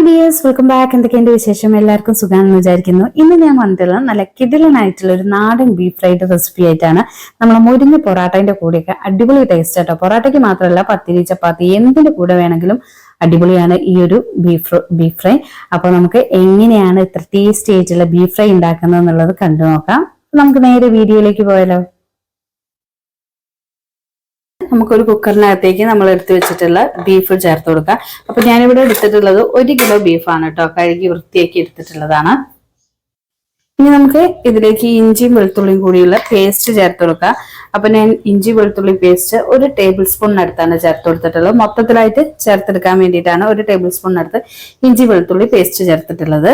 Hi dears welcome back എന്തൊക്കെയുണ്ട് വിശേഷം? എല്ലാവർക്കും സുഖാണെന്ന് വിചാരിക്കുന്നു. ഇന്ന് ഞാൻ വന്നിട്ടുള്ളത് നല്ല കിടിലനായിട്ടുള്ള ഒരു നാടൻ ബീഫ് ഫ്രൈഡ് റെസിപ്പി ആയിട്ടാണ് നമ്മൾ മുരിഞ്ഞ പൊറാട്ടേന്റെ കൂടെയൊക്കെ അടിപൊളി ടേസ്റ്റ് ആട്ടോ. പൊറാട്ടയ്ക്ക് മാത്രമല്ല പത്തിരി ചപ്പാത്തി എന്തിന്റെ കൂടെ വേണമെങ്കിലും അടിപൊളിയാണ് ഈ ഒരു ബീഫ് ബീഫ് ഫ്രൈ അപ്പോൾ നമുക്ക് എങ്ങനെയാണ് ഇത്ര ടേസ്റ്റി ആയിട്ടുള്ള ബീഫ് ഫ്രൈ ഉണ്ടാക്കുന്നത് എന്നുള്ളത് കണ്ടു നോക്കാം. നമുക്ക് നേരെ വീഡിയോയിലേക്ക് പോയാലോ. നമുക്കൊരു കുക്കറിനകത്തേക്ക് നമ്മൾ എടുത്തു വെച്ചിട്ടുള്ള ബീഫ് ചേർത്ത് കൊടുക്കുക അപ്പൊ ഞാനിവിടെ എടുത്തിട്ടുള്ളത് ഒരു കിലോ ബീഫാണ് കേട്ടോ. കഴുകി വൃത്തിയാക്കി എടുത്തിട്ടുള്ളതാണ്. ഇനി നമുക്ക് ഇതിലേക്ക് ഇഞ്ചിയും വെളുത്തുള്ളിയും കൂടിയുള്ള പേസ്റ്റ് ചേർത്ത് കൊടുക്കുക അപ്പൊ ഞാൻ ഇഞ്ചി വെളുത്തുള്ളി പേസ്റ്റ് ഒരു ടേബിൾ സ്പൂണിനടുത്താണ് ചേർത്ത് കൊടുത്തിട്ടുള്ളത്. മൊത്തത്തിലായിട്ട് ചേർത്തെടുക്കാൻ വേണ്ടിയിട്ടാണ് ഒരു ടേബിൾ സ്പൂണിനടുത്ത് ഇഞ്ചി വെളുത്തുള്ളി പേസ്റ്റ് ചേർത്തിട്ടുള്ളത്.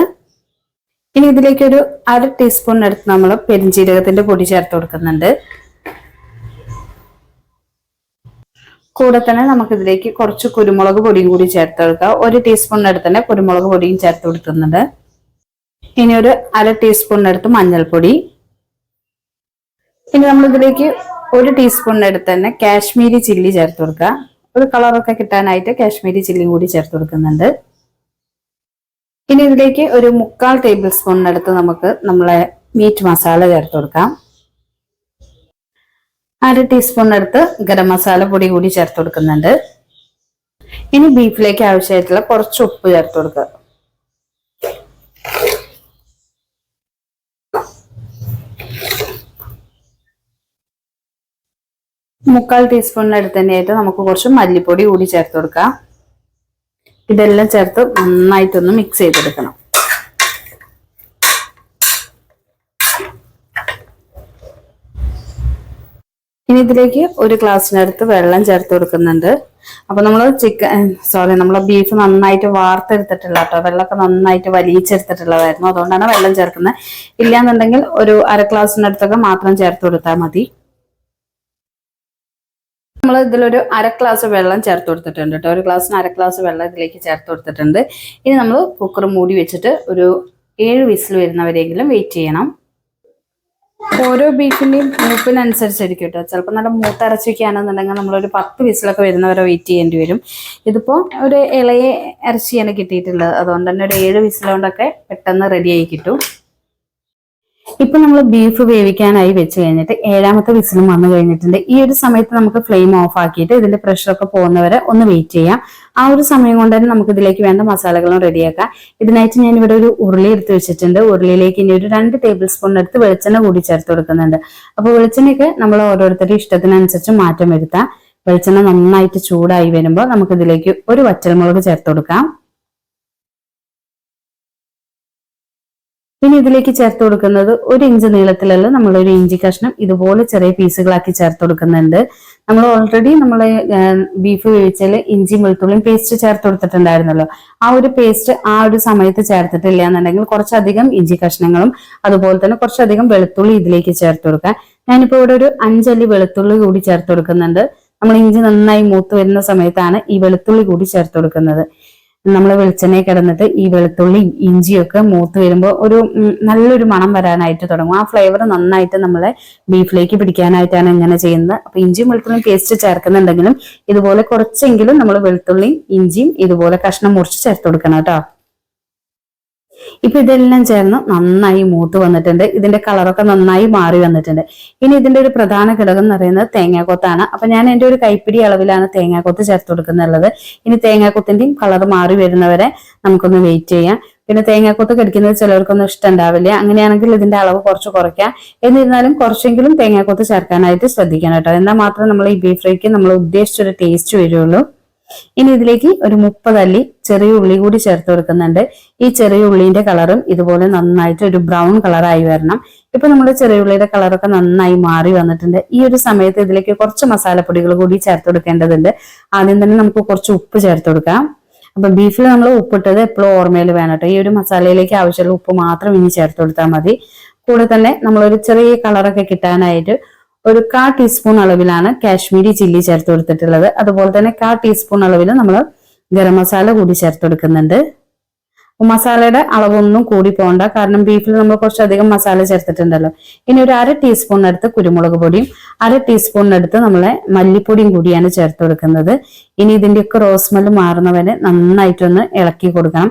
ഇനി ഇതിലേക്ക് ഒരു അര ടീസ്പൂണിനടുത്ത് നമ്മൾ പെരിഞ്ജീരകത്തിന്റെ പൊടി ചേർത്ത് കൊടുക്കുന്നുണ്ട്. കൂടെ തന്നെ നമുക്ക് ഇതിലേക്ക് കുറച്ച് കുരുമുളക് പൊടിയും കൂടി ചേർത്ത് കൊടുക്കുക ഒരു ടീസ്പൂണിനടുത്ത് തന്നെ കുരുമുളക് പൊടിയും ചേർത്ത് കൊടുക്കുന്നുണ്ട്. ഇനി ഒരു അര ടീസ്പൂണിനടുത്ത് മഞ്ഞൾപ്പൊടി. ഇനി നമ്മൾ ഇതിലേക്ക് ഒരു ടീസ്പൂണിനടുത്ത് തന്നെ കാശ്മീരി ചില്ലി ചേർത്ത് കൊടുക്കുക ഒരു കളറൊക്കെ കിട്ടാനായിട്ട് കാശ്മീരി ചില്ലിയും കൂടി ചേർത്ത് കൊടുക്കുന്നുണ്ട്. ഇനി ഇതിലേക്ക് ഒരു മുക്കാൽ ടേബിൾ സ്പൂണിനടുത്ത് നമുക്ക് നമ്മളെ മീറ്റ് മസാല ചേർത്ത് കൊടുക്കാം. അര ടീസ്പൂണിനടുത്ത് ഗരം മസാല പൊടി കൂടി ചേർത്ത് കൊടുക്കുന്നുണ്ട്. ഇനി ബീഫിലേക്ക് ആവശ്യമായിട്ടുള്ള കുറച്ച് ഉപ്പ് ചേർത്ത് കൊടുക്കുക. മുക്കാൽ ടീസ്പൂണിനടുത്ത് തന്നെയായിട്ട് നമുക്ക് കുറച്ച് മല്ലിപ്പൊടി കൂടി ചേർത്ത് കൊടുക്കാം. ഇതെല്ലാം ചേർത്ത് നന്നായിട്ടൊന്ന് മിക്സ് ചെയ്തെടുക്കണം. ഇനി ഇതിലേക്ക് ഒരു ഗ്ലാസ്സിനടുത്ത് വെള്ളം ചേർത്ത് കൊടുക്കുന്നുണ്ട്. അപ്പൊ നമ്മൾ ചിക്കൻ സോറി നമ്മൾ ബീഫ് നന്നായിട്ട് വാർത്തെടുത്തിട്ടുള്ള കേട്ടോ വെള്ളമൊക്കെ നന്നായിട്ട് വലിയിച്ചെടുത്തിട്ടുള്ളതായിരുന്നു അതുകൊണ്ടാണ് വെള്ളം ചേർക്കുന്നത്. ഇല്ലാന്നുണ്ടെങ്കിൽ ഒരു അര ഗ്ലാസ്സിനടുത്തൊക്കെ മാത്രം ചേർത്ത് കൊടുത്താൽ മതി. നമ്മൾ ഇതിലൊരു അര ഗ്ലാസ് വെള്ളം ചേർത്ത് കൊടുത്തിട്ടുണ്ട് കേട്ടോ ഒരു ഗ്ലാസ്സിന് അര ഗ്ലാസ് വെള്ളം ഇതിലേക്ക് ചേർത്ത് കൊടുത്തിട്ടുണ്ട്. ഇനി നമ്മൾ കുക്കർ മൂടി വെച്ചിട്ട് ഒരു ഏഴ് വിസിൽ വരുന്നവരെങ്കിലും വെയിറ്റ് ചെയ്യണം. ഓരോ ബീഫിന്റെയും മൂപ്പിനനുസരിച്ചായിരിക്കും കേട്ടോ ചിലപ്പോൾ നല്ല മൂത്തരച്ചൊക്കെയാണെന്നുണ്ടെങ്കിൽ നമ്മളൊരു പത്ത് വിസിലൊക്കെ വരുന്നവരെ വെയിറ്റ് ചെയ്യേണ്ടി വരും. ഇതിപ്പോൾ ഒരു ഇളയ ഇറച്ചിയാണ് കിട്ടിയിട്ടുള്ളത്. അതുകൊണ്ട് തന്നെ ഒരു ഏഴ് വിസിലുകൊണ്ടൊക്കെ പെട്ടെന്ന് റെഡിയായി കിട്ടും. ഇപ്പൊ നമ്മൾ ബീഫ് വേവിക്കാനായി വെച്ച് കഴിഞ്ഞിട്ട് ഏഴാമത്തെ വിസിലും വന്നു കഴിഞ്ഞിട്ടുണ്ട്. ഈ ഒരു സമയത്ത് നമുക്ക് ഫ്ലെയിം ഓഫ് ആക്കിയിട്ട് ഇതിന്റെ പ്രഷർ പ്രഷറൊക്കെ പോകുന്നവരെ ഒന്ന് വെയിറ്റ് ചെയ്യാം. ആ ഒരു സമയം കൊണ്ട് തന്നെ നമുക്ക് ഇതിലേക്ക് വേണ്ട മസാലകളും റെഡിയാക്കാം ഇതിനായിട്ട് ഞാൻ ഇവിടെ ഒരു ഉരുളി എടുത്ത് വെച്ചിട്ടുണ്ട്. ഉരുളിയിലേക്ക് ഇനി ഒരു രണ്ട് ടേബിൾ സ്പൂൺ എടുത്ത് വെളിച്ചെണ്ണ കൂടി ചേർത്ത് കൊടുക്കുന്നുണ്ട്. അപ്പോൾ വെളിച്ചെണ്ണയൊക്കെ നമ്മൾ ഓരോരുത്തരുടെ ഇഷ്ടത്തിനനുസരിച്ച് മാറ്റം വരുത്താം. വെളിച്ചെണ്ണ നന്നായിട്ട് ചൂടായി വരുമ്പോൾ നമുക്ക് ഇതിലേക്ക് ഒരു വറ്റൽമുളക് ചേർത്ത് കൊടുക്കാം. ഇനി ഇതിലേക്ക് ചേർത്ത് കൊടുക്കുന്നത് ഒരു ഇഞ്ച് നീളത്തിലുള്ള നമ്മൾ ഒരു ഇഞ്ചി കഷ്ണം ഇതുപോലെ ചെറിയ പീസുകളാക്കി ചേർത്ത് കൊടുക്കുന്നുണ്ട്. നമ്മൾ ഓൾറെഡി നമ്മൾ ബീഫ് വേവിച്ചാൽ ഇഞ്ചി വെളുത്തുള്ളിയും പേസ്റ്റ് ചേർത്ത് കൊടുത്തിട്ടുണ്ടായിരുന്നല്ലോ. ആ ഒരു പേസ്റ്റ് ആ ഒരു സമയത്ത് ചേർത്തിട്ടില്ല എന്നുണ്ടെങ്കിൽ കുറച്ചധികം ഇഞ്ചി കഷ്ണങ്ങളും അതുപോലെ തന്നെ കുറച്ചധികം വെളുത്തുള്ളി ഇതിലേക്ക് ചേർത്ത് കൊടുക്കാം. ഞാനിപ്പോൾ ഇവിടെ ഒരു അഞ്ചല്ലി വെളുത്തുള്ളി കൂടി ചേർത്ത് കൊടുക്കുന്നുണ്ട്. നമ്മൾ ഇഞ്ചി നന്നായി മൂത്ത് വരുന്ന സമയത്താണ് ഈ വെളുത്തുള്ളി കൂടി ചേർത്ത് കൊടുക്കുന്നത്. നമ്മൾ വെളിച്ചെണ്ണയിൽ കിടന്നിട്ട് ഈ വെളുത്തുള്ളിയും ഇഞ്ചിയൊക്കെ മൂത്ത് വരുമ്പോൾ ഒരു നല്ലൊരു മണം വരാനായിട്ട് തുടങ്ങും. ആ ഫ്ലേവർ നന്നായിട്ട് നമ്മളെ ബീഫിലേക്ക് പിടിക്കാനായിട്ടാണ് ഇങ്ങനെ ചെയ്യുന്നത്. അപ്പൊ ഇഞ്ചിയും വെളുത്തുള്ളിയും പേസ്റ്റ് ചേർക്കുന്നുണ്ടെങ്കിലും ഇതുപോലെ കുറച്ചെങ്കിലും നമ്മൾ വെളുത്തുള്ളിയും ഇഞ്ചിയും ഇതുപോലെ കഷ്ണം മുറിച്ച് ചേർത്ത് കൊടുക്കണം കേട്ടോ. ഇപ്പൊ ഇതെല്ലാം ചേർന്ന് നന്നായി മൂത്ത് വന്നിട്ടുണ്ട്. ഇതിന്റെ കളറൊക്കെ നന്നായി മാറി വന്നിട്ടുണ്ട്. ഇനി ഇതിന്റെ ഒരു പ്രധാന ഘടകം എന്ന് പറയുന്നത് തേങ്ങാക്കൊത്താണ്. അപ്പൊ ഞാൻ എന്റെ ഒരു കൈപ്പിടി അളവിലാണ് തേങ്ങാക്കൊത്ത് ചേർത്ത് കൊടുക്കുന്നുള്ളത്. ഇനി തേങ്ങാക്കൊത്തിന്റെയും കളർ മാറി വരുന്നവരെ നമുക്കൊന്ന് വെയിറ്റ് ചെയ്യാം. പിന്നെ തേങ്ങാക്കൊത്ത് കടിക്കുന്നത് ചിലർക്കൊന്നും ഇഷ്ടം ഉണ്ടാവില്ല. അങ്ങനെയാണെങ്കിൽ ഇതിന്റെ അളവ് കുറച്ച് കുറയ്ക്കാം. എന്നിരുന്നാലും കുറച്ചെങ്കിലും തേങ്ങാക്കൊത്ത് ചേർക്കാനായിട്ട് ശ്രദ്ധിക്കണം കേട്ടോ. എന്നാൽ മാത്രമേ നമ്മൾ ഈ ബീഫ് ഫ്രൈക്ക് നമ്മൾ ഉദ്ദേശിച്ചൊരു ടേസ്റ്റ് വരുള്ളൂ. ഇനി ഇതിലേക്ക് ഒരു മുപ്പത് അല്ലി ചെറിയ ഉള്ളി കൂടി ചേർത്ത് കൊടുക്കുന്നുണ്ട്. ഈ ചെറിയ ഉള്ളിന്റെ കളറും ഇതുപോലെ നന്നായിട്ട് ഒരു ബ്രൗൺ കളറായി വരണം. ഇപ്പൊ നമ്മുടെ ചെറിയ ഉള്ളിയുടെ കളറൊക്കെ നന്നായി മാറി വന്നിട്ടുണ്ട്. ഈ ഒരു സമയത്ത് ഇതിലേക്ക് കുറച്ച് മസാലപ്പൊടികൾ കൂടി ചേർത്ത് കൊടുക്കേണ്ടതുണ്ട്. ആദ്യം തന്നെ നമുക്ക് കുറച്ച് ഉപ്പ് ചേർത്ത് കൊടുക്കാം. അപ്പൊ ബീഫിൽ നമ്മൾ ഉപ്പിട്ടത് എപ്പോഴും ഓർമ്മയിൽ വേണം കേട്ടോ. ഈ ഒരു മസാലയിലേക്ക് ആവശ്യമുള്ള ഉപ്പ് മാത്രം ഇനി ചേർത്ത് കൊടുത്താൽ മതി. കൂടെ തന്നെ നമ്മളൊരു ചെറിയ കളറൊക്കെ കിട്ടാനായിട്ട് ഒരു കാ ടീസ്പൂൺ അളവിലാണ് കാശ്മീരി ചില്ലി ചേർത്ത് കൊടുത്തിട്ടുള്ളത്. അതുപോലെ തന്നെ കാ ടീസ്പൂൺ അളവിൽ നമ്മൾ ഗരം മസാല കൂടി ചേർത്ത് കൊടുക്കുന്നുണ്ട്. മസാലയുടെ അളവൊന്നും കൂടി പോകണ്ട കാരണം ബീഫിൽ നമ്മൾ കുറച്ചധികം മസാല ചേർത്തിട്ടുണ്ടല്ലോ. ഇനി ഒരു അര ടീസ്പൂണിനടുത്ത് കുരുമുളക് പൊടിയും അര ടീസ്പൂണിനടുത്ത് നമ്മളെ മല്ലിപ്പൊടിയും കൂടിയാണ് ചേർത്ത് കൊടുക്കുന്നത്. ഇനി ഇതിന്റെയൊക്കെ റോസ്മെൽ മാറുന്നവരെ നന്നായിട്ടൊന്ന് ഇളക്കി കൊടുക്കണം.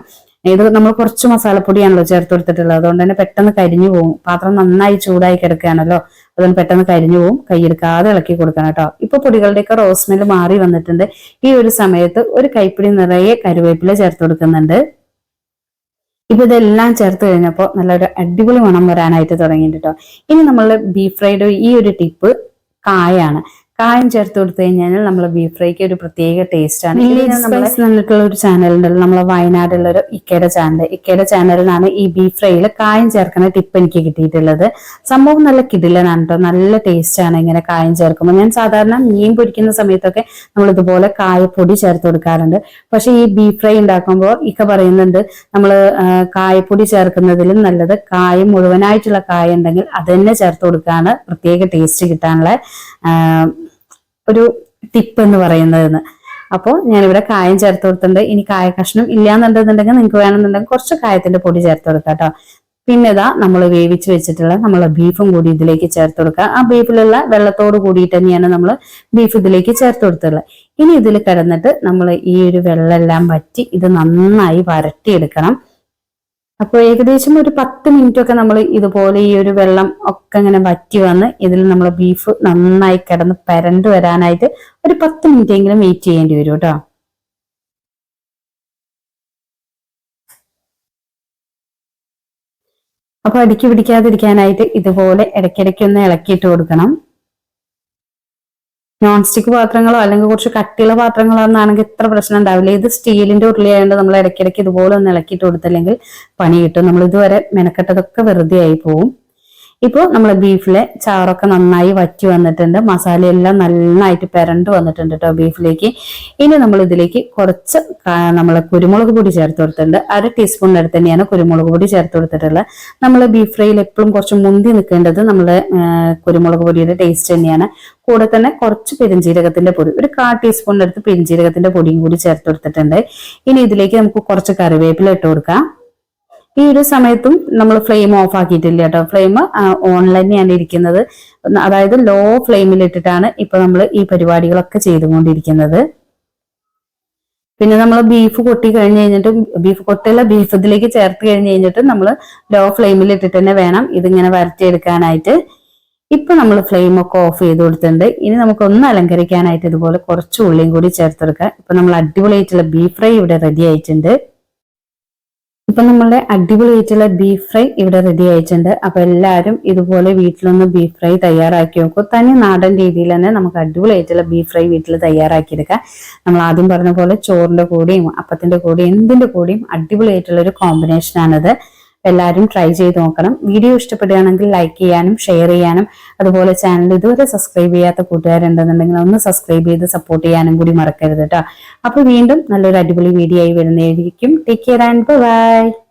ഇത് നമ്മൾ കുറച്ച് മസാലപ്പൊടിയാണല്ലോ ചേർത്ത് കൊടുത്തിട്ടുള്ളത്. അതുകൊണ്ട് തന്നെ പെട്ടെന്ന് കരിഞ്ഞു പോകും പാത്രം നന്നായി ചൂടായി കിടക്കുകയാണല്ലോ. അതുകൊണ്ട് പെട്ടെന്ന് കരിഞ്ഞു പോകും കൈയെടുക്കാതെ ഇളക്കി കൊടുക്കണം കേട്ടോ. ഇപ്പൊ പൊടികളുടെയൊക്കെ റോസ്മെൽ മാറി വന്നിട്ടുണ്ട്. ഈ ഒരു സമയത്ത് ഒരു കൈപ്പിടി നിറയെ കരുവേപ്പില ചേർത്ത് കൊടുക്കുന്നുണ്ട്. ഇപ്പൊ ഇതെല്ലാം ചേർത്ത് കഴിഞ്ഞപ്പോൾ നല്ലൊരു അടിപൊളി മണം വരാനായിട്ട് തുടങ്ങിയിട്ടുണ്ട് കേട്ടോ. ഇനി നമ്മളുടെ ബീഫ് ഫ്രൈഡ് ഈ ഒരു ടിപ്പ് കായാണ്. കായം ചേർത്ത് കൊടുത്തു കഴിഞ്ഞാൽ നമ്മളെ ബീഫ് ഫ്രൈക്ക് ഒരു പ്രത്യേക ടേസ്റ്റ് ആണ്. എന്നിട്ടുള്ള ഒരു ചാനൽ ഉണ്ടല്ലോ നമ്മളെ വയനാടുള്ള ഒരു ഇക്കയുടെ ചാനൽ ഇക്കയുടെ ചാനലിലാണ് ഈ ബീഫ് ഫ്രൈയിൽ കായം ചേർക്കുന്ന ടിപ്പ് എനിക്ക് കിട്ടിയിട്ടുള്ളത്. സംഭവം നല്ല കിടിലനാണ് കേട്ടോ നല്ല ടേസ്റ്റ് ആണ് ഇങ്ങനെ കായം ചേർക്കുമ്പോൾ ഞാൻ സാധാരണ മീൻ പൊരിക്കുന്ന സമയത്തൊക്കെ നമ്മൾ ഇതുപോലെ കായപ്പൊടി ചേർത്ത് കൊടുക്കാറുണ്ട്. പക്ഷെ ഈ ബീഫ് ഫ്രൈ ഉണ്ടാക്കുമ്പോൾ ഇക്ക പറയുന്നുണ്ട് നമ്മൾ കായപ്പൊടി ചേർക്കുന്നതിലും നല്ലത് കായം മുഴുവനായിട്ടുള്ള കായ ഉണ്ടെങ്കിൽ അത് തന്നെ ചേർത്ത് കൊടുക്കുകയാണ് പ്രത്യേക ടേസ്റ്റ് കിട്ടാനുള്ള ഒരു ടിപ്പ് എന്ന് പറയുന്നതെന്ന്. അപ്പോൾ ഞാനിവിടെ കായം ചേർത്ത് കൊടുത്തിട്ടുണ്ട്. ഇനി കായ കഷ്ണം ഇല്ലാന്നുണ്ടെന്നുണ്ടെങ്കിൽ നിങ്ങൾക്ക് വേണമെന്നുണ്ടെങ്കിൽ കുറച്ച് കായത്തിന്റെ പൊടി ചേർത്ത് കൊടുക്കാം കേട്ടോ. പിന്നെ ഇതാ നമ്മൾ വേവിച്ച് വെച്ചിട്ടുള്ള നമ്മളെ ബീഫും കൂടി ഇതിലേക്ക് ചേർത്ത് കൊടുക്കുക. ആ ബീഫിലുള്ള വെള്ളത്തോട് കൂടിയിട്ട് തന്നെയാണ് നമ്മൾ ബീഫ് ഇതിലേക്ക് ചേർത്ത് കൊടുത്തുള്ളത്. ഇനി ഇതിൽ കിടന്നിട്ട് നമ്മൾ ഈ ഒരു വെള്ളമെല്ലാം വറ്റി ഇത് നന്നായി വരട്ടിയെടുക്കണം. അപ്പോൾ ഏകദേശം ഒരു പത്ത് മിനിറ്റ് ഒക്കെ നമ്മൾ ഇതുപോലെ ഈ ഒരു വെള്ളം ഒക്കെ ഇങ്ങനെ വറ്റി വന്ന് ഇതിൽ നമ്മൾ ബീഫ് നന്നായി കിടന്ന് പരണ്ട് വരാനായിട്ട് ഒരു പത്ത് മിനിറ്റ് എങ്കിലും വെയിറ്റ് ചെയ്യേണ്ടി വരും കേട്ടോ. അപ്പൊ അടുക്കി പിടിക്കാതിരിക്കാനായിട്ട് ഇതുപോലെ ഇടയ്ക്കിടയ്ക്ക് ഒന്ന് ഇളക്കിയിട്ട് കൊടുക്കണം. നോൺ സ്റ്റിക്ക് പാത്രങ്ങളോ അല്ലെങ്കിൽ കുറച്ച് കട്ടിയുള്ള പാത്രങ്ങളോ ഒന്നാണെങ്കിൽ ഇത്ര പ്രശ്നം ഉണ്ടാവില്ല. ഇത് സ്റ്റീലിന്റെ ഉരുളിയായതുകൊണ്ട് നമ്മൾ ഇടയ്ക്കിടയ്ക്ക് ഇതുപോലെ ഒന്ന് ഇളക്കിയിട്ട് കൊടുത്തില്ലെങ്കിൽ പണി കിട്ടും. നമ്മൾ ഇതുവരെ മെനക്കെട്ടതൊക്കെ വെറുതെ ആയി പോവും. ഇപ്പോൾ നമ്മൾ ബീഫിലെ ചാറൊക്കെ നന്നായി വറ്റി വന്നിട്ടുണ്ട്. മസാലയെല്ലാം നന്നായിട്ട് പെരണ്ട് വന്നിട്ടുണ്ട് കേട്ടോ ബീഫിലേക്ക്. ഇനി നമ്മൾ ഇതിലേക്ക് കുറച്ച് നമ്മൾ കുരുമുളക് പൊടി ചേർത്ത് കൊടുത്തിട്ടുണ്ട്. അര ടീസ്പൂൺ അടുത്ത് തന്നെയാണ് കുരുമുളക് പൊടി ചേർത്ത് കൊടുത്തിട്ടുള്ളത്. നമ്മൾ ബീഫ് ഫ്രൈയിൽ എപ്പോഴും കുറച്ച് മുന്തി നിൽക്കേണ്ടത് നമ്മൾ കുരുമുളക് പൊടിയുടെ ടേസ്റ്റ് തന്നെയാണ്. കൂടെ തന്നെ കുറച്ച് പെരിഞ്ജീരകത്തിന്റെ പൊടി ഒരു കാ ടീസ്പൂണിന്റെ അടുത്ത് പെരിഞ്ജീരകത്തിന്റെ പൊടിയും കൂടി ചേർത്ത് കൊടുത്തിട്ടുണ്ട്. ഇനി ഇതിലേക്ക് നമുക്ക് കുറച്ച് കറിവേപ്പില ഇട്ട് കൊടുക്കാം. ഈ ഒരു സമയത്തും നമ്മൾ ഫ്ലെയിം ഓഫ് ആക്കിയിട്ടില്ല കേട്ടോ. ഫ്ലെയിം ഓൺ തന്നെയാണ് ഇരിക്കുന്നത്. അതായത് ലോ ഫ്ലെയിമിൽ ഇട്ടിട്ടാണ് ഇപ്പൊ നമ്മൾ ഈ പരിപാടികളൊക്കെ ചെയ്തുകൊണ്ടിരിക്കുന്നത്. പിന്നെ നമ്മൾ ബീഫ് കൊട്ടി കഴിഞ്ഞ് കഴിഞ്ഞിട്ട് ബീഫ് കൊട്ടിയുള്ള ബീഫ് ഇതിലേക്ക് ചേർത്ത് കഴിഞ്ഞ് കഴിഞ്ഞിട്ട് നമ്മൾ ലോ ഫ്ലെയിമിൽ ഇട്ടിട്ട് തന്നെ വേണം ഇതിങ്ങനെ വരട്ടിയെടുക്കാനായിട്ട്. ഇപ്പൊ നമ്മൾ ഫ്ലെയിം ഒക്കെ ഓഫ് ചെയ്ത് കൊടുത്തിട്ടുണ്ട്. ഇനി നമുക്ക് ഒന്ന് അലങ്കരിക്കാനായിട്ട് ഇതുപോലെ കുറച്ച് ഉള്ളിയും കൂടി ചേർത്തെടുക്കാം. ഇപ്പൊ നമ്മൾ അടിപൊളിയായിട്ടുള്ള ബീഫ് ഫ്രൈ ഇവിടെ റെഡി ആയിട്ടുണ്ട്. ഇപ്പൊ നമ്മളുടെ അടിപൊളിയായിട്ടുള്ള ബീഫ് ഫ്രൈ ഇവിടെ റെഡി ആയിട്ടുണ്ട്. അപ്പൊ എല്ലാവരും ഇതുപോലെ വീട്ടിലൊന്ന് ബീഫ് ഫ്രൈ തയ്യാറാക്കി നോക്കും. തനി നാടൻ രീതിയിൽ തന്നെ നമുക്ക് അടിപൊളിയായിട്ടുള്ള ബീഫ് ഫ്രൈ വീട്ടിൽ തയ്യാറാക്കിയെടുക്കാം. നമ്മൾ ആദ്യം പറഞ്ഞ പോലെ ചോറിന്റെ കൂടെയും അപ്പത്തിന്റെ കൂടെയും എന്തിന്റെ കൂടെയും അടിപൊളിയായിട്ടുള്ള ഒരു കോമ്പിനേഷൻ ആണിത്. എല്ലാവരും ട്രൈ ചെയ്ത് നോക്കണം. വീഡിയോ ഇഷ്ടപ്പെടുകയാണെങ്കിൽ ലൈക്ക് ചെയ്യാനും ഷെയർ ചെയ്യാനും അതുപോലെ ചാനൽ ഇതുവരെ സബ്സ്ക്രൈബ് ചെയ്യാത്ത കൂട്ടുകാരുണ്ടെന്നുണ്ടെങ്കിൽ ഒന്ന് സബ്സ്ക്രൈബ് ചെയ്ത് സപ്പോർട്ട് ചെയ്യാനും കൂടി മറക്കരുത് കേട്ടോ അപ്പൊ വീണ്ടും നല്ലൊരു അടിപൊളി വീഡിയോ ആയി വരുന്നതായിരിക്കും. Take care and by